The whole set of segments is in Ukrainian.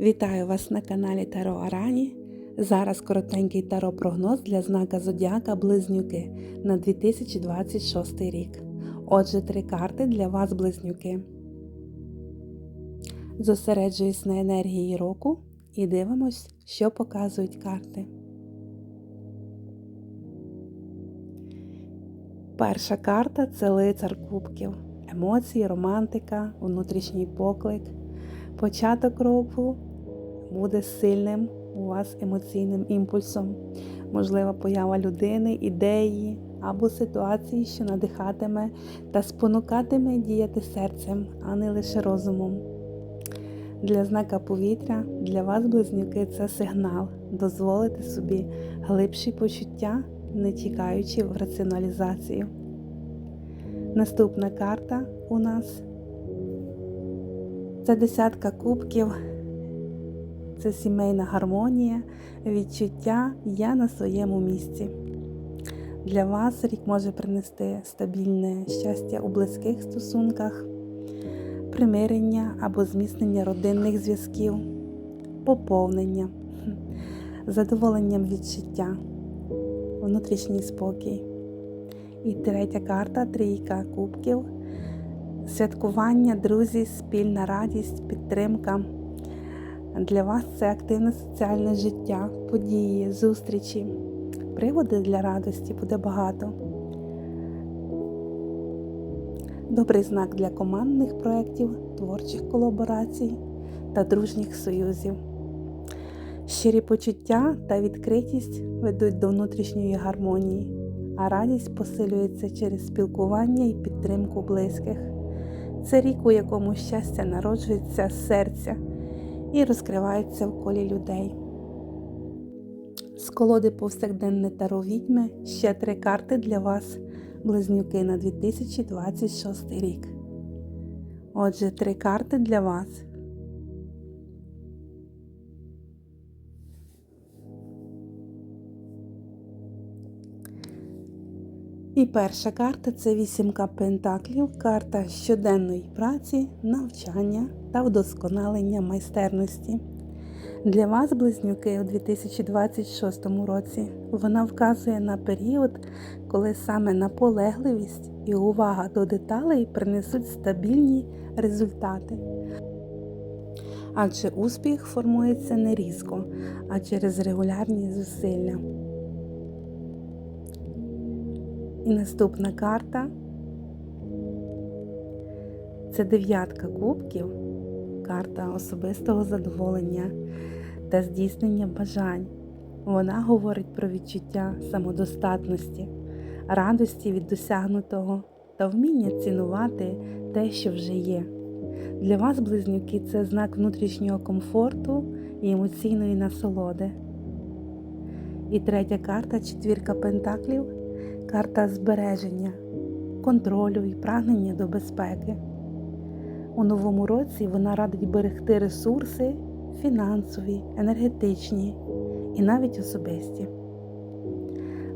Вітаю вас на каналі Таро Арані. Зараз коротенький таро прогноз для знака Зодіака Близнюки на 2026 рік. Отже, три карти для вас, близнюки. Зосереджуюсь на енергії року і дивимось, що показують карти. Перша карта це лицар кубків, емоції, романтика, внутрішній поклик. Початок року буде сильним у вас емоційним імпульсом, можлива поява людини, ідеї або ситуації, що надихатиме та спонукатиме діяти серцем, а не лише розумом. Для знака повітря, для вас, близнюки, це сигнал дозволити собі глибші почуття, не тікаючи в раціоналізацію. Наступна карта у нас це десятка кубків, це сімейна гармонія, відчуття я на своєму місці. Для вас рік може принести стабільне щастя у близьких стосунках, примирення або зміцнення родинних зв'язків, поповнення, задоволенням від життя, внутрішній спокій. І третя карта трійка кубків. Святкування, друзі, спільна радість, підтримка. Для вас це активне соціальне життя, події, зустрічі. Приводи для радості буде багато. Добрий знак для командних проєктів, творчих колаборацій та дружніх союзів. Щирі почуття та відкритість ведуть до внутрішньої гармонії, а радість посилюється через спілкування і підтримку близьких. Це рік, у якому щастя народжується з серця і розкривається в колі людей. З колоди повсякденне таро відьми ще три карти для вас, близнюки на 2026 рік. Отже, три карти для вас. І перша карта це вісімка пентаклів, карта щоденної праці, навчання та вдосконалення майстерності. Для вас, близнюки, у 2026 році вона вказує на період, коли саме наполегливість і увага до деталей принесуть стабільні результати. Адже успіх формується не різко, а через регулярні зусилля. І наступна карта це дев'ятка кубків, карта особистого задоволення та здійснення бажань. Вона говорить про відчуття самодостатності, радості від досягнутого та вміння цінувати те, що вже є. Для вас, близнюки, це знак внутрішнього комфорту і емоційної насолоди. І третя карта четвірка пентаклів карта збереження, контролю і прагнення до безпеки. У новому році вона радить берегти ресурси фінансові, енергетичні і навіть особисті.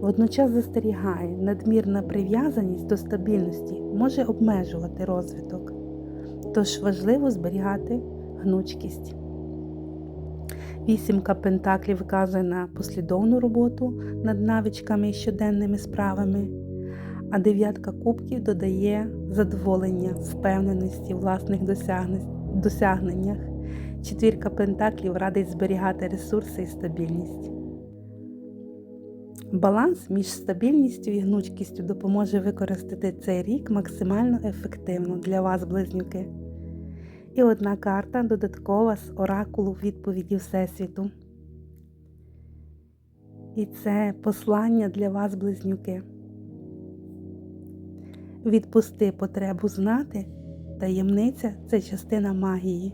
Водночас застерігає, надмірна прив'язаність до стабільності може обмежувати розвиток, тож важливо зберігати гнучкість. Вісімка пентаклів вказує на послідовну роботу над навичками і щоденними справами, а дев'ятка кубків додає задоволення, впевненості власних досягненнях. Четвірка пентаклів радить зберігати ресурси і стабільність. Баланс між стабільністю і гнучкістю допоможе використати цей рік максимально ефективно для вас, близнюки. І одна карта додаткова з оракулу відповіді Всесвіту. І це послання для вас, близнюки. Відпусти потребу знати, таємниця це частина магії.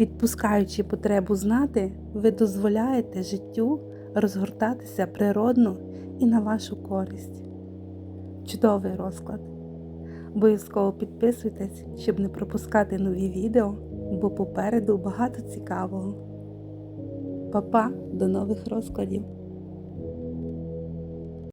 Відпускаючи потребу знати, ви дозволяєте життю розгортатися природно і на вашу користь. Чудовий розклад. Обов'язково підписуйтесь, щоб не пропускати нові відео, бо попереду багато цікавого. Па-па, до нових розкладів!